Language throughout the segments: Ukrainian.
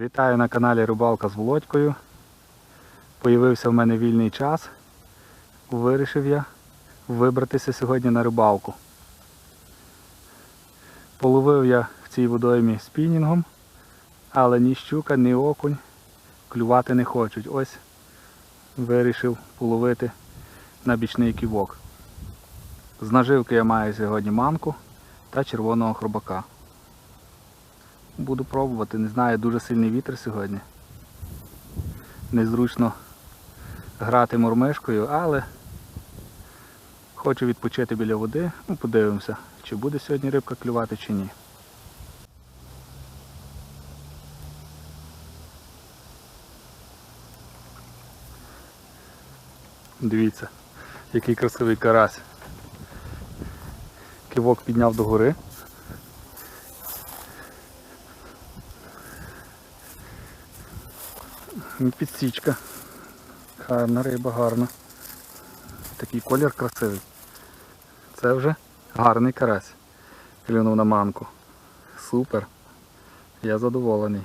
Вітаю на каналі Рибалка з Володькою. Появився в мене вільний час. Вирішив я вибратися сьогодні на рибалку. Половив я в цій водоймі спінінгом, але ні щука, ні окунь клювати не хочуть. Ось вирішив половити на бічний ківок. З наживки я маю сьогодні манку та червоного хробака. Буду пробувати, не знаю, дуже сильний вітер сьогодні. Незручно грати мормишкою, але хочу відпочити біля води. Ну, подивимося, чи буде сьогодні рибка клювати, чи ні. Дивіться, який красивий карась. Кивок підняв до гори. І Підсічка. Гарна риба, гарна. Такий колір красивий. Це вже гарний карась. Клюнув на манку. Супер. Я задоволений.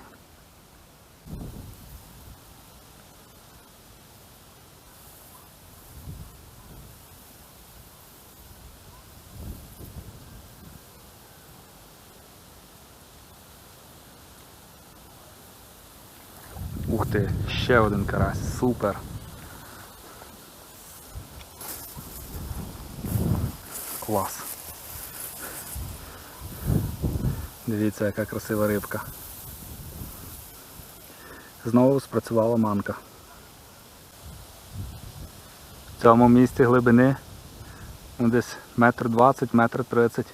Ти, ще один карась, супер. Клас. Дивіться, яка красива рибка. Знову спрацювала манка. В цьому місці глибини ну, десь метр двадцять, метр тридцять.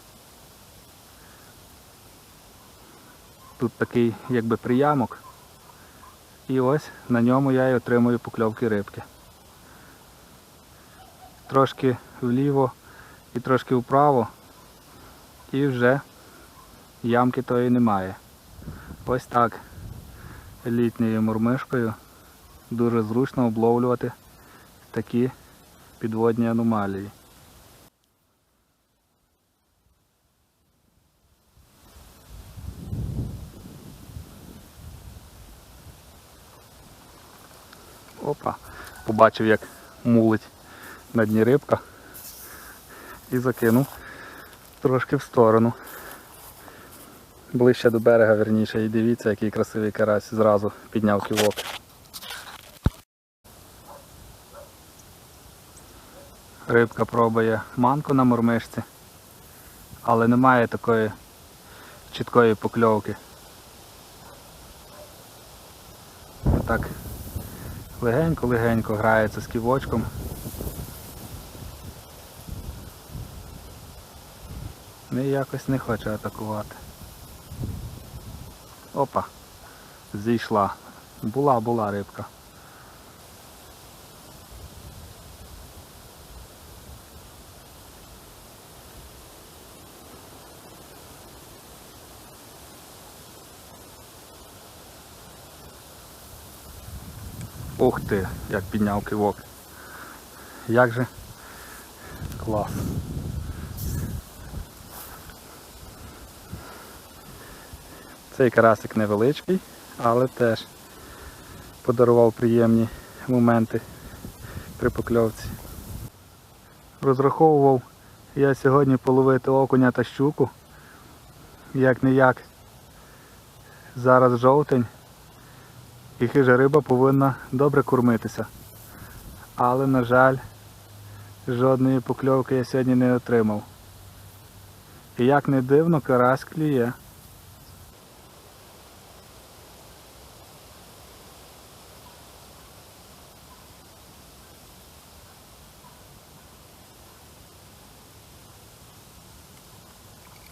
Тут такий якби приямок. І ось на ньому я і отримую покльовки рибки. Трошки вліво і трошки вправо. І вже ямки тої немає. Ось так літньою мурмишкою дуже зручно обловлювати такі підводні аномалії. Опа, побачив як мулить на дні рибка і закинув трошки в сторону. Ближче до берега верніше і дивіться, який красивий карась зразу підняв ківок. Рибка пробує манку на мормишці, але немає такої чіткої покльовки. Так легенько-легенько грається з ківочком. І якось не хоче атакувати. Опа, зійшла. Була, була рибка. Ух ти, як підняв кивок. Як же клас. Цей карасик невеличкий, але теж подарував приємні моменти при покльовці. Розраховував я сьогодні половити окуня та щуку. Як не як. Зараз жовтень і хижа риба повинна добре кормитися. Але, на жаль, жодної покльовки я сьогодні не отримав. І як не дивно, карась клює.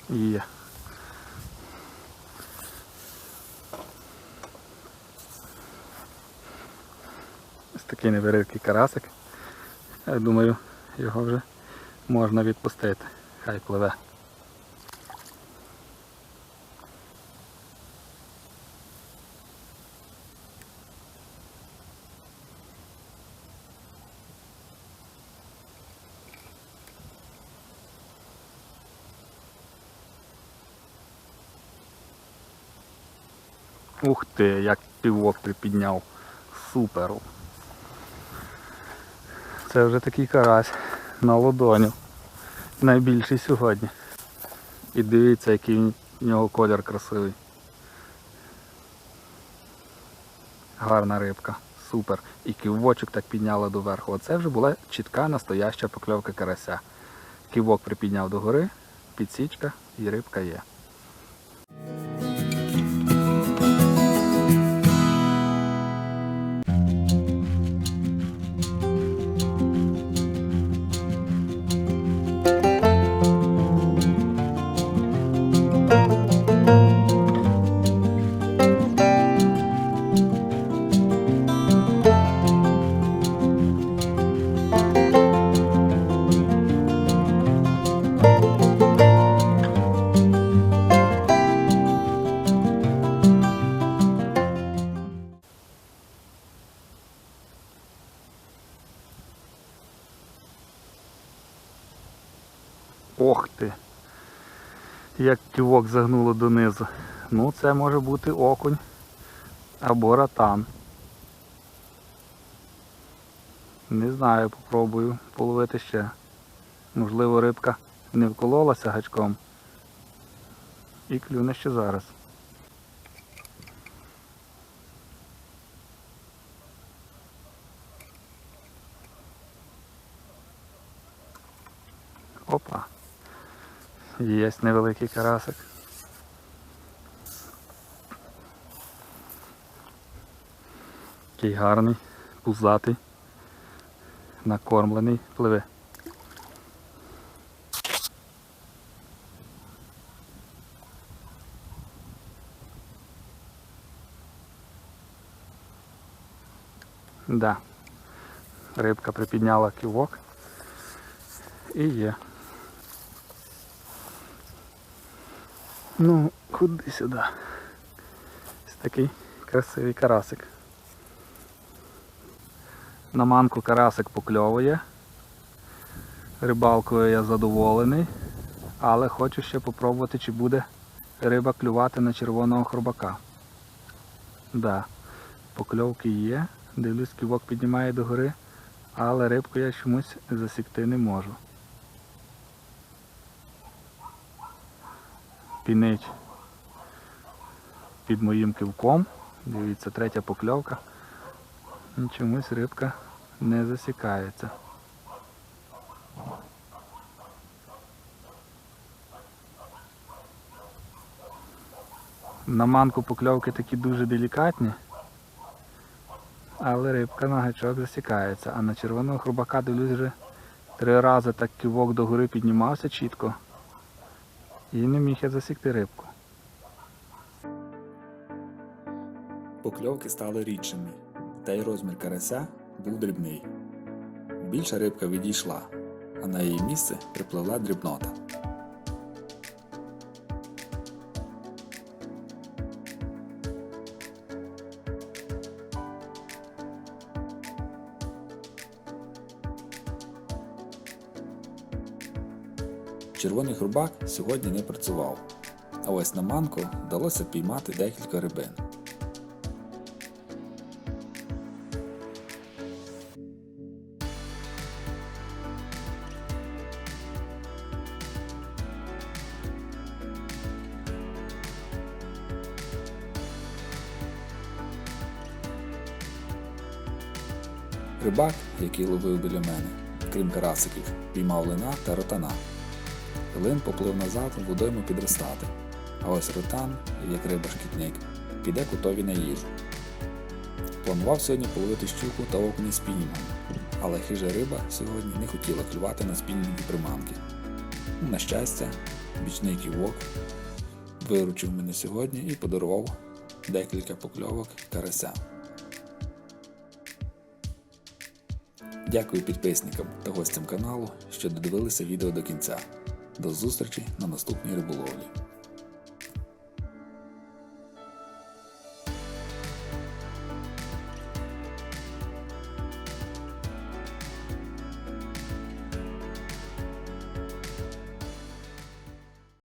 Є. Ось такий невеликий карасик. Я думаю, його вже можна відпустити. Хай пливе. Ух ти, як півок припідняв. Супер. Це вже такий карась на ладоню. Найбільший сьогодні. І дивіться, який в нього колір красивий. Гарна рибка. Супер. І ківочок так підняла доверху. Оце вже була чітка настояща покльовка карася. Ківок припідняв догори, підсічка і рибка є. Як ківок загнуло донизу. Ну, це може бути окунь або ратан. Не знаю, попробую половити ще. Можливо, рибка не вкололася гачком. І клюне ще зараз. Опа. Є невеликий карасик. Такий гарний, пузатий, накормлений, пливе. Да. Рибка припідняла ківок і є. Ну, куди сюди? Ось такий красивий карасик. На манку карасик покльовує. Рибалкою я задоволений, але хочу ще попробувати, чи буде риба клювати на червоного хробака. Да, покльовки є. Дивлюсь, ківок піднімає догори, але рибку я чомусь засікти не можу. Пінить під моїм кивком. Дивіться, третя покльовка. І чомусь рибка не засікається. На манку покльовки такі дуже делікатні, але рибка на гачок засікається. А на червоного хробака дивлюсь вже три рази так кивок догори піднімався чітко. І не міг я засікти рибку. Покльовки стали рідшими, та й розмір карася був дрібний. Більша рибка відійшла, а на її місце припливла дрібнота. Червоний хрубак сьогодні не працював, а ось на манку вдалося піймати декілька рибин. Рибак, який ловив біля мене, крім карасиків, піймав лина та ротана. Лин поплив назад водойму підростати, а ось ротан, як риба-шкітник, піде кутові на їжу. Планував сьогодні половити щуку та окуні спінінгом, але хижа риба сьогодні не хотіла клювати на спінінгі приманки. На щастя, бічний ківок виручив мене сьогодні і подарував декілька покльовок карася. Дякую підписникам та гостям каналу, що додивилися відео до кінця. До зустрічі на наступній риболовлі.